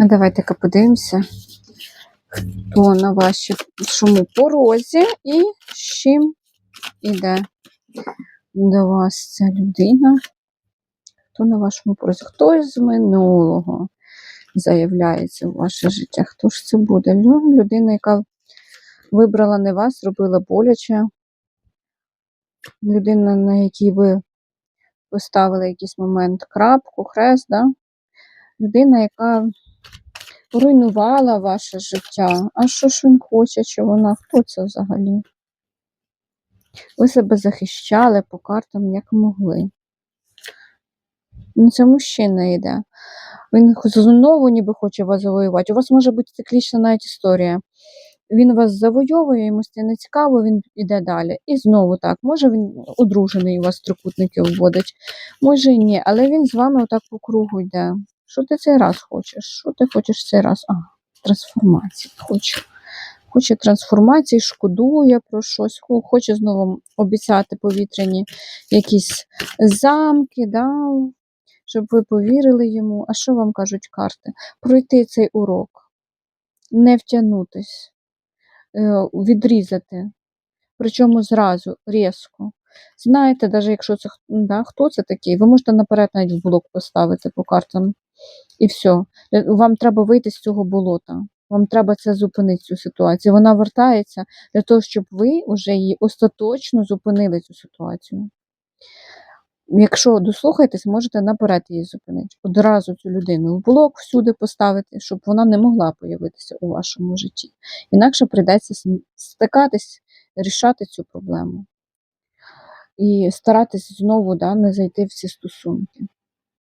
А давайте-ка подивимося, хто на вашому порозі і з чим іде до вас ця людина. Хто на вашому порозі? Хтось з минулого заявляється в ваше життя. Хто ж це буде? Людина, яка вибрала не вас, зробила боляче. Людина, на якій ви поставили якийсь момент крапку, хрест, да? людина, яка руйнувала ваше життя. А що ж він хоче, чи вона? Хто це взагалі? Ви себе захищали по картам, як могли. Ну, це мужчина йде. Він знову ніби хоче вас завоювати. У вас може бути циклічна навіть історія. Він вас завойовує, йому стає не цікаво, він йде далі. І знову так. Може він одружений, у вас трикутники вводить, може і ні, але він з вами отак по кругу йде. Що ти цей раз хочеш? Що ти хочеш цей раз? А, трансформації хоче. Хоче трансформації, шкодує про щось, хоче знову обіцяти повітряні якісь замки, да, щоб ви повірили йому. А що вам кажуть карти? Пройти цей урок, не втягнутись, е, відрізати. Причому зразу, різко. Знаєте, навіть якщо це да, хто це такий, ви можете наперед навіть в блок поставити по картам. І все. Вам треба вийти з цього болота. Вам треба це зупинити цю ситуацію. Вона вертається для того, щоб ви вже її остаточно зупинили цю ситуацію. Якщо дослухаєтесь, можете наперед її зупинити. Одразу цю людину в блок всюди поставити, щоб вона не могла появитися у вашому житті. Інакше прийдеться стикатись, рішати цю проблему. І старатись знову да, не зайти в ці стосунки.